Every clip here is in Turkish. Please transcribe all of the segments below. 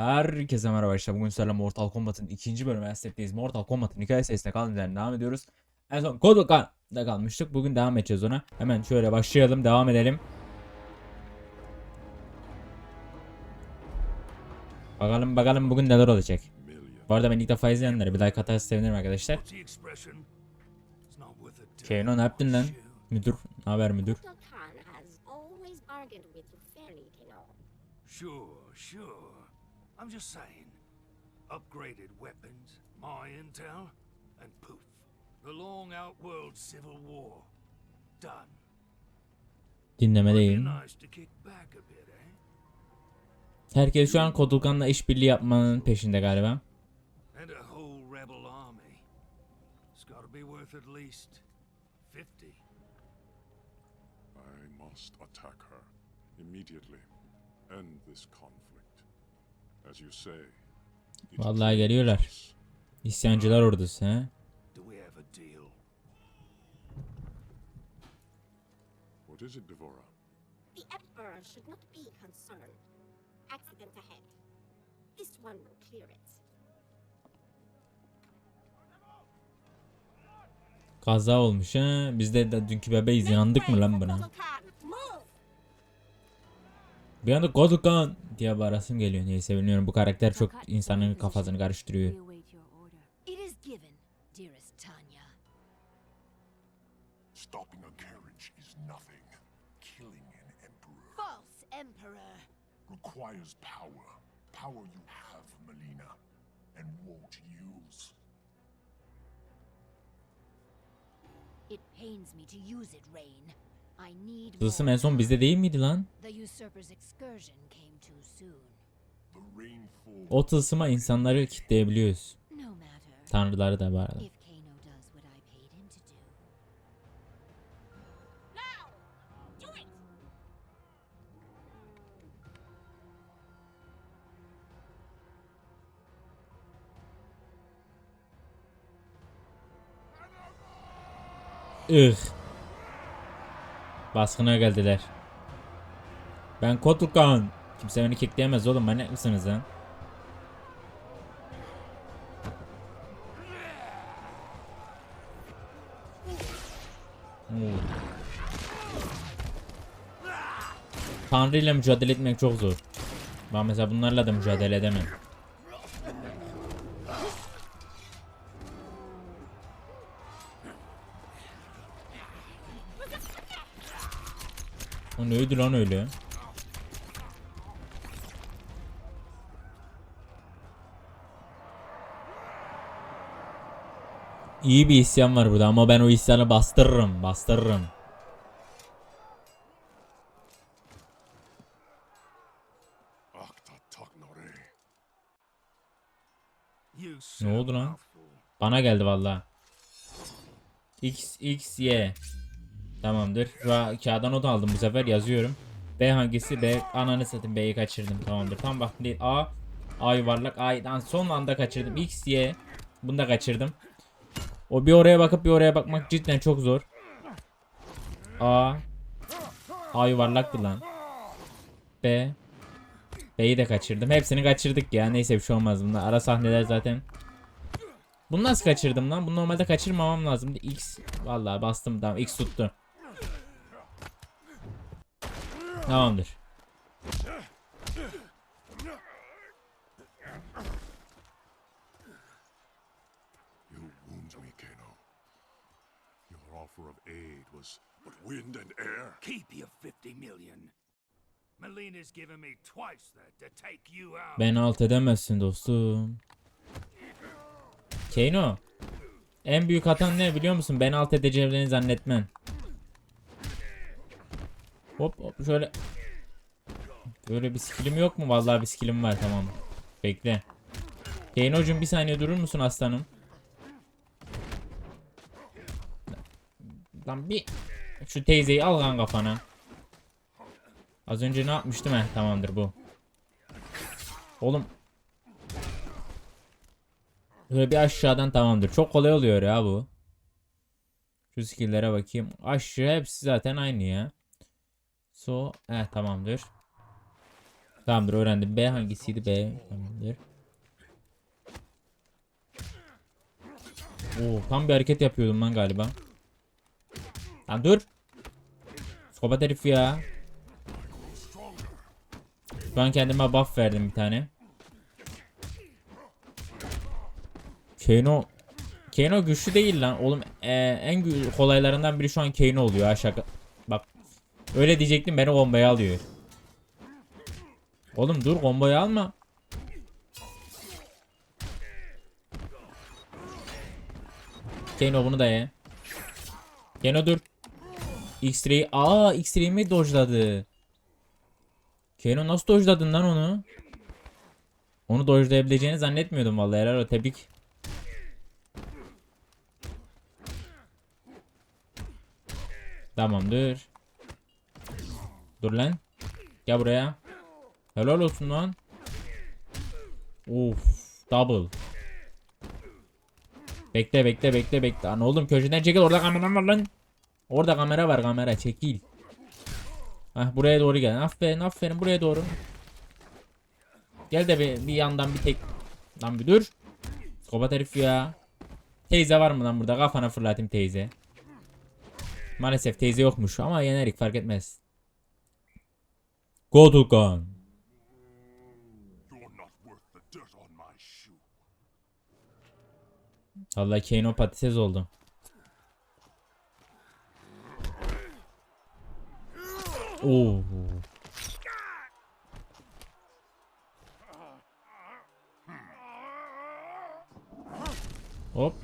Herkese merhaba arkadaşlar. Bugün sizlerle Mortal Kombat'ın ikinci bölümü Estet'teyiz. Mortal Kombat'ın hikaye serisine kaldığımız yerden devam ediyoruz. En son Kodokan'da kalmıştık. Bugün devam edeceğiz ona. Hemen şöyle başlayalım. Devam edelim. Bakalım bakalım bugün neler olacak. Bu arada ben ilk defa izleyenlere bir like atarsa sevinirim arkadaşlar. Keno ne yaptın lan? Müdür. Ne haber müdür? Sure, sure. I'm just saying. Upgraded weapons, my intel, and poof. The long outworld civil war. Done. Dinlemedeyim. eh? Herkes şu an Kodokan'la işbirliği yapmanın peşinde galiba. And a whole rebel army. It's gotta be worth at least 50. I must attack her immediately. End this conflict. As you say. it Vallahi geliyorlar. is İsyancılar ordusu he. Do we have a deal? What is it, Devora? The Emperor should not be concerned. Accident ahead. This one will clear it. Kaza olmuş ha. Biz de, de dünkü bebeğiz yandık mı lan buna? Bir anda Kodokan diye bağırasım geliyor. Neyse bilmiyorum bu karakter çok insanın kafasını karıştırıyor. Stopping a carriage is nothing. Killing an emperor False Emperor. requires power. Power you have, Melina, and won't use. It pains me to use it, Rain. Tılsım en son bizde değil miydi lan? O tılsıma insanları kitleyebiliyoruz. Tanrıları da var. If Kano does what I paid him to do. Now! Do it! Ih. Baskına geldiler. Ben Kodokan. Kimse beni kickleyemez oğlum manyak mısınız lan? Tanrı ile mücadele etmek çok zor. Ben mesela bunlarla da mücadele edemem. Neydi lan öyle? İyi bir isyan var burada ama ben o isyanı bastırırım, bastırırım. Ne oldu lan? Bana geldi valla. X, X, Y. Tamamdır. An kağıda not aldım bu sefer yazıyorum. B hangisi? B ananı satayım B'yi kaçırdım. Tamamdır. Tam baktım değil. A. A yuvarlak. A'dan son anda kaçırdım. X, Y. Bunu da kaçırdım. O bir oraya bakıp bir oraya bakmak cidden çok zor. A. A yuvarlaktı lan. B. B'yi de kaçırdım. Hepsini kaçırdık ya. Neyse bir şey olmaz. Bunlar ara sahneler zaten. Bunu nasıl kaçırdım lan? Bunu normalde kaçırmamam lazımdı. X vallahi bastım tamam X tuttu. Tamamdır. You wound me, Kano. Your offer of aid was but wind and air. Keep your 50 million. Melina's given me twice that to take you out. Beni alt edemezsin dostum. Kano. En büyük hatan ne biliyor musun? Beni alt edeceğini zannetmen. Hop hop şöyle. Böyle bir skillim yok mu? Vallahi bir skillim var tamam. Bekle. Kano'cum bir saniye durur musun aslanım? Lan bir şu teyzeyi al lan kafana. Az önce ne yapmıştım he? Tamamdır bu. Oğlum. Böyle bir aşağıdan tamamdır. Çok kolay oluyor ya bu. Şu skill'lere bakayım. Aşağı hepsi zaten aynı ya. So, eh tamamdır. Tamamdır öğrendim. B hangisiydi? B. Tamamdır. Oo, tam bir hareket yapıyordum lan galiba. Lan dur. Skopat herif ya. Şu an kendime buff verdim bir tane. Kano Kano güçlü değil lan. Oğlum e, en kolaylarından biri şu an Kano oluyor ha. Öyle diyecektim beni komboya alıyor. Oğlum dur komboyu alma. Kano bunu da ye. Kano dur. X-Ray. Aa X-Ray mi dojladı? Kano nasıl dojladın lan onu? Onu dojlayabileceğini zannetmiyordum vallahi helal tebrik. Tamamdır. Dur lan. Gel buraya. Helal olsun lan. Of, double. Bekle bekle bekle bekle. Lan oğlum köşeden çekil orada kamera var lan. Orada kamera var kamera çekil. Hah buraya doğru gel. Aferin aferin buraya doğru. Gel de bir, bir yandan bir tek. Lan bir dur. Skobat herif ya. Teyze var mı lan burada? Kafana fırlatayım teyze. Maalesef teyze yokmuş ama yenerik fark etmez. Go Tukan. You're not worth the dirt on my shoe. Allah Kano patates oldu. Oo. Hop.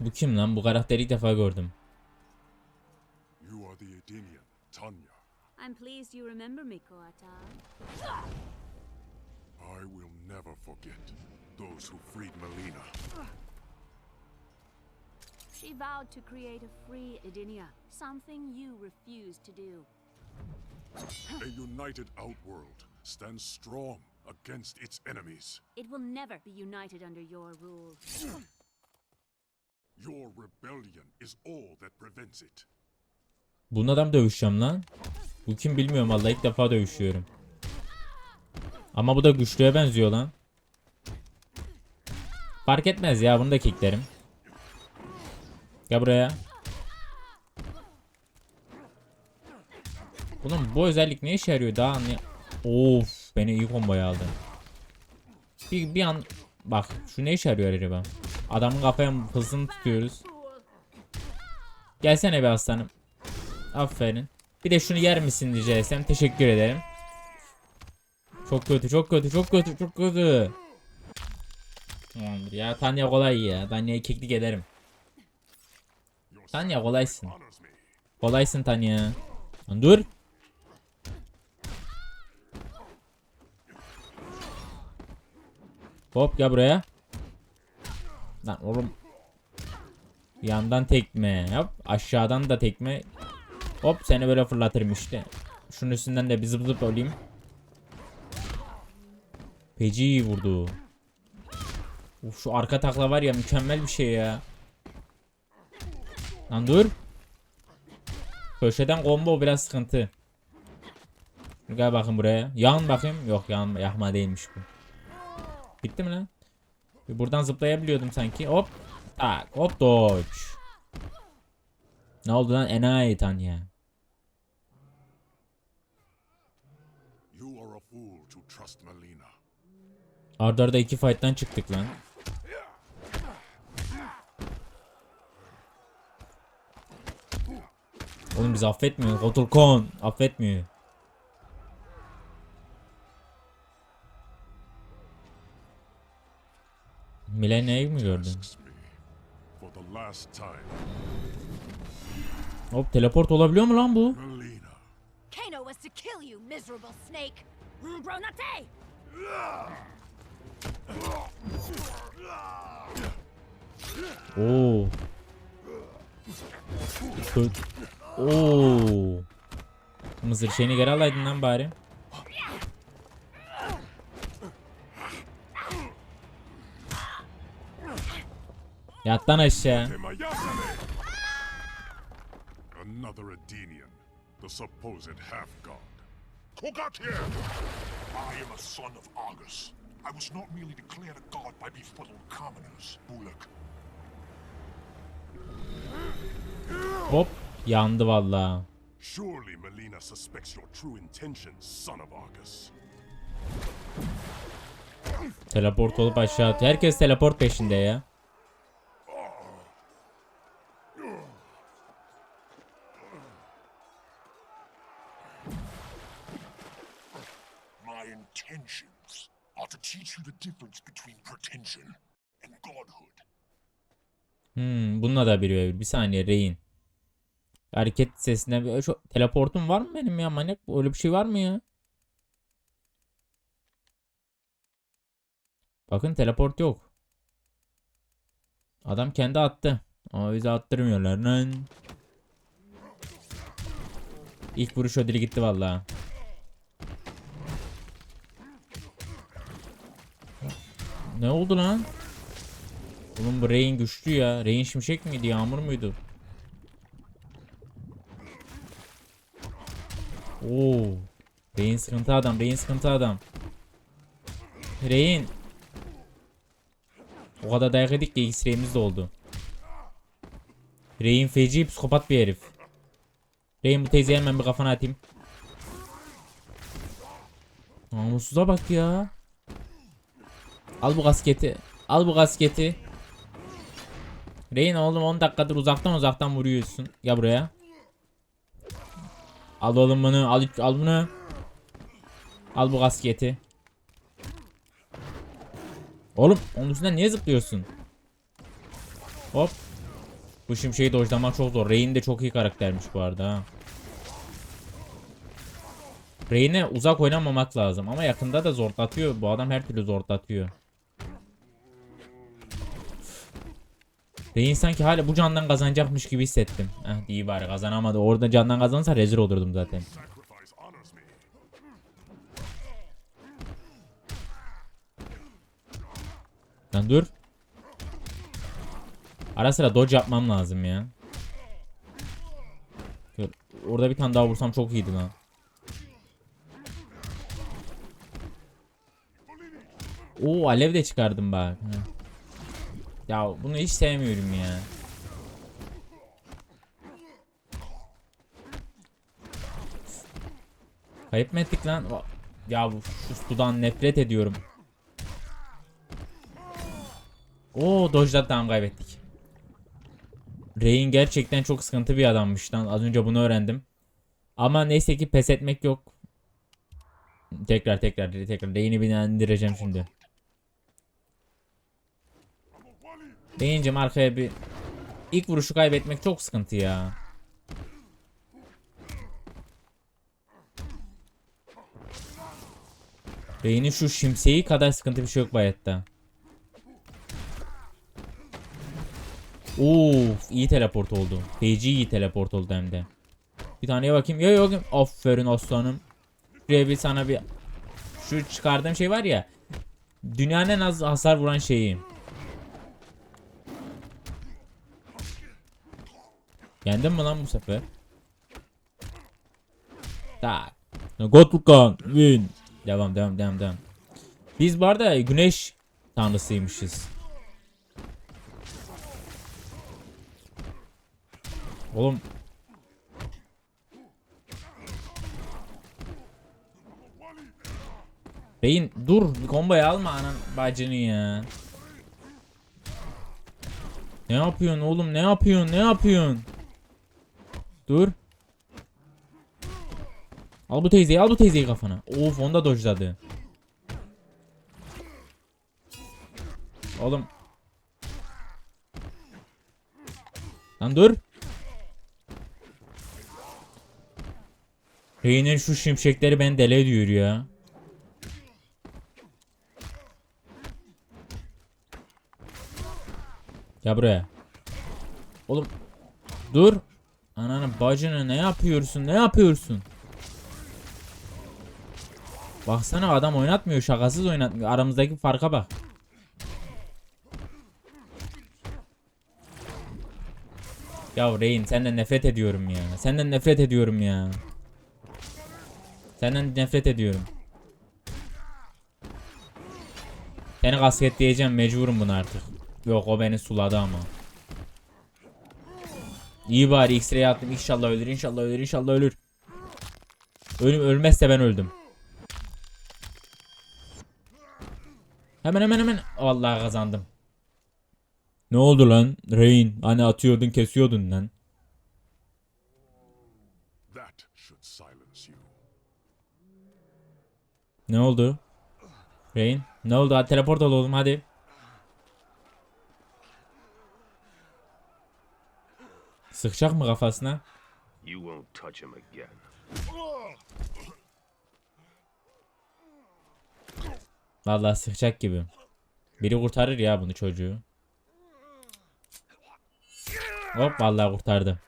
Bu kim lan? Bu karakteri ilk defa gördüm. I'm pleased you remember me, Koata. I will never forget those who freed Melina. She vowed to create a free Edinia, something you refused to do. A united Outworld stands strong against its enemies. It will never be united under your rule. Your rebellion is all that prevents it. Bununla adam dövüşeceğim lan. Bu kim bilmiyorum vallahi ilk defa dövüşüyorum. Ama bu da güçlüye benziyor lan. Fark etmez ya bunu da kicklerim. Gel buraya. Oğlum bu özellik ne işe yarıyor daha anlay... Of beni iyi komboya aldı. Bir, bir an... Bak şu ne işe yarıyor acaba? Adamın kafaya hızını tutuyoruz. Gelsene be aslanım. Aferin. Bir de şunu yer misin diyeceksem teşekkür ederim. Çok kötü, çok kötü, çok kötü, çok kötü. Tamamdır ya Tanya kolay ya. Tanya'yı keklik ederim. Tanya kolaysın. Kolaysın Tanya. Dur. Hop gel buraya. Lan oğlum. Yandan tekme yap. Aşağıdan da tekme. Hop seni böyle fırlatırım işte. Şunun üstünden de bir zıp zıp olayım. Feci vurdu. Uf, şu arka takla var ya mükemmel bir şey ya. Lan dur. Köşeden combo biraz sıkıntı. Gel bakın buraya. Yan bakayım. Yok yan yahma değilmiş bu. Bitti mi lan? Buradan zıplayabiliyordum sanki. Hop. Tak. Hop dodge. Ne oldu lan? Enayi Tanya. You are a fool to trust Melina. Arda arda iki fight'tan çıktık lan. Oğlum biz affetmiyor. Kotulkon affetmiyor. Millennia'yı mı gördün? Hop teleport olabiliyor mu lan bu? Kano was to kill you, miserable snake! Bronate! Oo. Kö- Oo. Mızır şeyini geri alaydın lan bari. Yat aşağı. Supposed half-god. Kogatir! I am a son of Argus. I was not merely declared a god by befuddled commoners, Bulak. Hop yandı valla. Surely Melina suspects your true intentions, son of Argus. Teleport olup aşağı atıyor. Herkes teleport peşinde ya. My intentions are to teach you the difference between pretension and godhood. Hmm, bununla da bir bir. Bir saniye reyin. Hareket sesine bir şu teleportum var mı benim ya manyak? Öyle bir şey var mı ya? Bakın teleport yok. Adam kendi attı. Ama bizi attırmıyorlar lan. İlk vuruş ödülü gitti vallahi. Ne oldu lan? Oğlum bu Rain güçlü ya. Rain şimşek miydi? Yağmur muydu? Oo. Rain sıkıntı adam. Rain sıkıntı adam. Rain. O kadar dayak yedik ki X-Ray'imiz de oldu. Rain feci psikopat bir herif. Rain bu teyzeyi hemen bir kafana atayım. Namussuza bak ya. Al bu kasketi. Al bu kasketi. Reyn oğlum 10 dakikadır uzaktan uzaktan vuruyorsun. Gel buraya. Al oğlum bunu. Al, al bunu. Al bu kasketi. Oğlum onun üstünden niye zıplıyorsun? Hop. Bu şimşeği dojlamak çok zor. Rain de çok iyi karaktermiş bu arada ha. Rain'e uzak oynamamak lazım ama yakında da zorlatıyor. Bu adam her türlü zorlatıyor. Rehin sanki hala bu candan kazanacakmış gibi hissettim. Eh iyi bari kazanamadı. Orada candan kazansa rezil olurdum zaten. Lan dur. Ara sıra dodge yapmam lazım ya. Orada bir tane daha vursam çok iyiydi lan. Oo alev de çıkardım bak. Heh. Ya bunu hiç sevmiyorum ya. Kayıp mı ettik lan? Ya bu şu sudan nefret ediyorum. Oo dojladı tamam kaybettik. Rain gerçekten çok sıkıntı bir adammış lan. Az önce bunu öğrendim. Ama neyse ki pes etmek yok. Tekrar tekrar tekrar Rain'i bir indireceğim şimdi. Rain'cim arkaya bir ilk vuruşu kaybetmek çok sıkıntı ya. Rain'in şu şimşeği kadar sıkıntı bir şey yok bu hayatta. Of iyi teleport oldu. Feci iyi teleport oldu hem de. Bir taneye bakayım. Ya yok. Aferin aslanım. Şuraya bir sana bir şu çıkardığım şey var ya. Dünyanın en az hasar vuran şeyi. Yendim mi lan bu sefer? Tak. Godlukan win. Devam devam devam devam. Biz bu arada güneş tanrısıymışız. Oğlum. Beyin dur bir komboyu alma anan bacını ya. Ne yapıyorsun oğlum ne yapıyorsun ne yapıyorsun? Dur. Al bu teyzeyi al bu teyzeyi kafana. Of onda dojladı. Oğlum. Lan dur. Rey'nin şu şimşekleri ben deli ediyor ya. Gel buraya. Oğlum. Dur. Ananın bacını ne yapıyorsun? Ne yapıyorsun? Baksana adam oynatmıyor. Şakasız oynatmıyor. Aramızdaki farka bak. Ya Reyn senden nefret ediyorum ya. Senden nefret ediyorum ya. Senden nefret ediyorum. Seni kasketleyeceğim mecburum bunu artık. Yok o beni suladı ama. İyi bari X-ray attım. İnşallah ölür, inşallah ölür, inşallah ölür. Ölüm ölmezse ben öldüm. Hemen hemen hemen. Vallahi kazandım. Ne oldu lan? Rain. Hani atıyordun kesiyordun lan. Ne oldu? Rain. Ne oldu? Hadi teleport ol oğlum hadi. Sıkacak mı kafasına? You won't touch him again. Vallahi sıkacak gibi. Biri kurtarır ya bunu çocuğu. Hop vallahi kurtardı.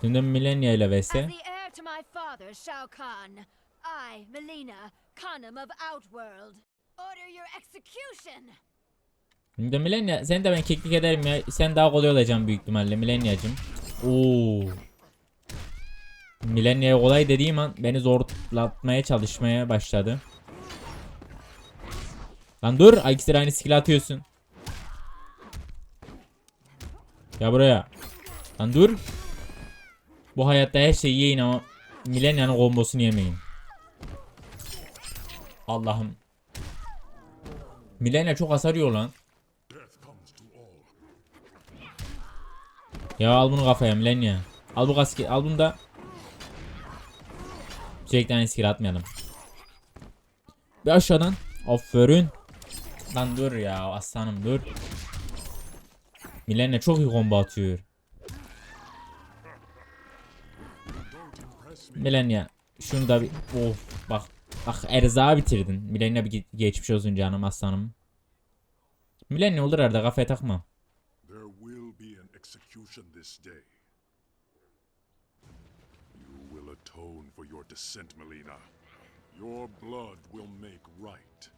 Şimdi Millennia ile vs. I, Melina, Khanum of Outworld, order your execution. Şimdi Millennia seni de ben keklik ederim ya. Sen daha kolay olacaksın büyük ihtimalle Millennia'cım. Oo. Millennia'ya kolay dediğim an beni zorlatmaya çalışmaya başladı. Lan dur ikisi de aynı skill atıyorsun. Ya buraya. Lan dur. Bu hayatta her şeyi yiyin ama Millennia'nın kombosunu yemeyin. Allah'ım. Millennia çok hasar yiyor lan. Death comes to all. Ya al bunu kafaya Millennia. Al bu kaski al bunu da. Sürekli aynı skill atmayalım. Bir aşağıdan. Aferin. Lan dur ya aslanım dur. Millennia çok iyi combo atıyor. Millennia şunu da bir of bak bak erzağı bitirdin. Millennia bir ge- geçmiş olsun canım aslanım. Millennia olur arada kafaya takma. There will be an execution this day. You will atone for your descent, Melina. Your blood will make right.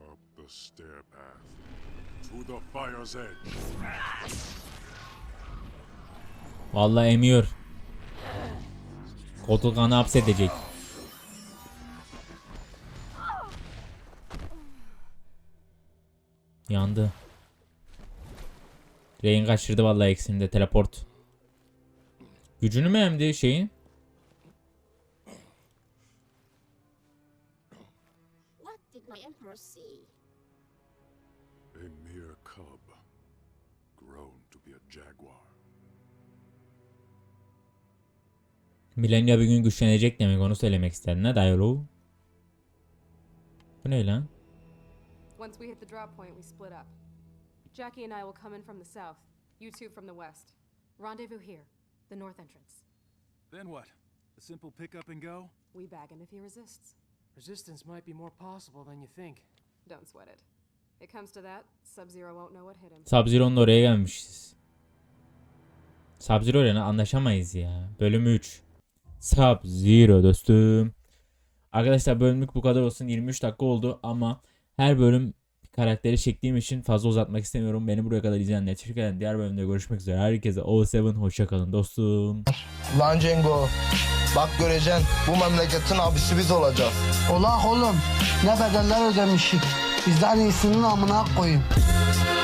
Up the stair path. To the fire's edge. Vallahi emiyor. Kotulkanı hapsedecek. Yandı. Rain kaçırdı vallahi ikisini de teleport. Gücünü mü emdi şeyin? What did my emperor see? A mere cub, grown to be a jaguar. Millennia bir gün güçlenecek demek onu söylemek istedi. Ne dayılı? Bu ne lan? Once we hit the drop point, we split up. Jackie and I will come in from the south, you two from the west. Rendezvous here, the north entrance. Then what? A simple pick up and go? We bag him if he resists. Resistance might be more possible than you think. Don't sweat it. It comes to that, Sub Zero won't know what hit him. Sub-Zero'nun oraya gelmişiz. Sub-Zero ile anlaşamayız ya. Bölüm 3. Sub-Zero dostum. Arkadaşlar bölümlük bu kadar olsun. 23 dakika oldu ama her bölüm karakteri çektiğim için fazla uzatmak istemiyorum. Beni buraya kadar izleyenler teşekkür ederim. Diğer bölümde görüşmek üzere. Herkese O7 hoşçakalın dostum. Lan Cengo. Bak göreceksin bu memleketin abisi biz olacağız. Ola oğlum ne bedeller ödemişik. Bizden iyisinin amına koyayım.